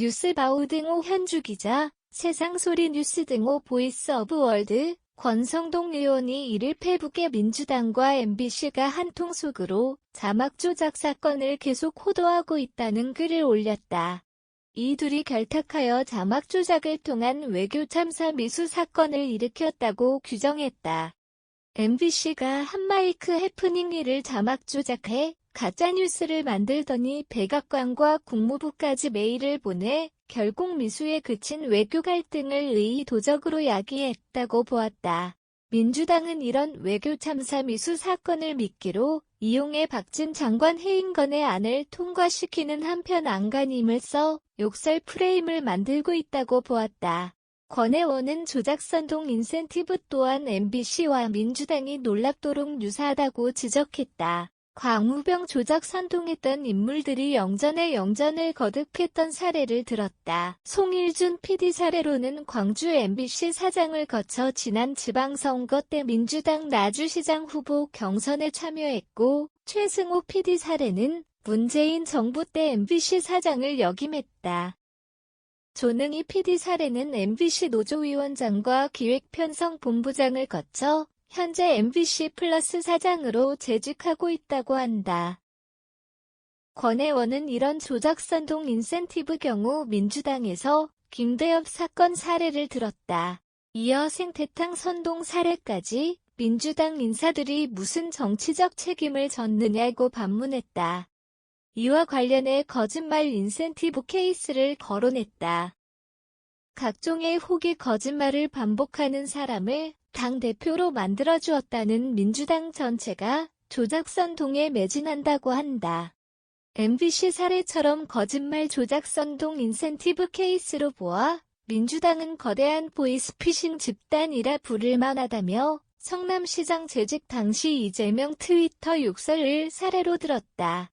뉴스바우 등호 현주 기자, 세상소리 뉴스 등호 보이스 오브 월드, 권성동 의원이 이를 페북에 민주당과 MBC가 한통속으로 자막 조작 사건을 계속 호도하고 있다는 글을 올렸다. 이 둘이 결탁하여 자막 조작을 통한 외교 참사 미수 사건을 일으켰다고 규정했다. MBC가 한마이크 해프닝 일을 자막 조작해 가짜뉴스를 만들더니 백악관과 국무부까지 메일을 보내 결국 미수에 그친 외교 갈등을 의도적으로 야기했다고 보았다. 민주당은 이런 외교 참사 미수 사건을 미끼로 이용해 박진 장관 해임건의 안을 통과시키는 한편 안간힘을 써 욕설 프레임을 만들고 있다고 보았다. 권 의원은 조작선동 인센티브 또한 MBC와 민주당이 놀랍도록 유사하다고 지적했다. 광우병 조작 선동했던 인물들이 영전에 영전을 거듭했던 사례를 들었다. 송일준 PD 사례로는 광주 MBC 사장을 거쳐 지난 지방선거 때 민주당 나주시장 후보 경선에 참여했고 최승호 PD 사례는 문재인 정부 때 MBC 사장을 역임했다. 조능희 PD 사례는 MBC 노조위원장과 기획편성본부장을 거쳐 현재 MBC 플러스 사장으로 재직하고 있다고 한다. 권 의원은 이런 조작선동 인센티브 경우 민주당에서 김대엽 사건 사례를 들었다. 이어 생태탕 선동 사례까지 민주당 인사들이 무슨 정치적 책임을 졌느냐고 반문했다. 이와 관련해 거짓말 인센티브 케이스를 거론했다. 각종의 호기 거짓말을 반복하는 사람을 당대표로 만들어주었다는 민주당 전체가 조작선동에 매진한다고 한다. MBC 사례처럼 거짓말 조작선동 인센티브 케이스로 보아 민주당은 거대한 보이스피싱 집단이라 부를 만하다며 성남시장 재직 당시 이재명 트위터 욕설을 사례로 들었다.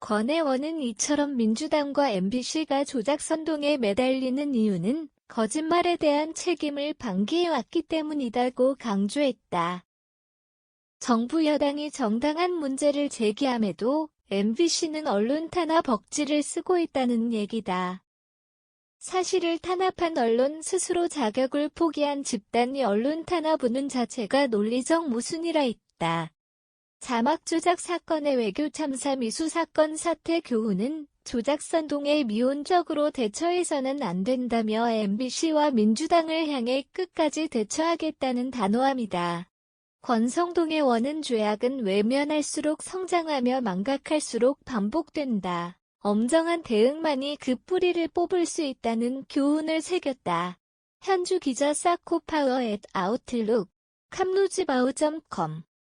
권 의원은 이처럼 민주당과 MBC가 조작선동에 매달리는 이유는 거짓말에 대한 책임을 방기해왔기 때문이다고 강조했다. 정부 여당이 정당한 문제를 제기함에도 MBC는 언론 탄압 억지를 쓰고 있다는 얘기다. 사실을 탄압한 언론 스스로 자격을 포기한 집단이 언론 탄압하는 자체가 논리적 모순이라 있다. 자막 조작 사건의 외교 참사 미수 사건 사태 교훈은 조작선 동에 미온적으로 대처해서는 안 된다며 MBC와 민주당을 향해 끝까지 대처하겠다는 단호함이다. 권성동의 원은 죄악은 외면할수록 성장하며 망각할수록 반복된다. 엄정한 대응만이 그 뿌리를 뽑을 수 있다는 교훈을 새겼다. 현주 기자 사코파워 앳 아웃룩 캄루지바우.com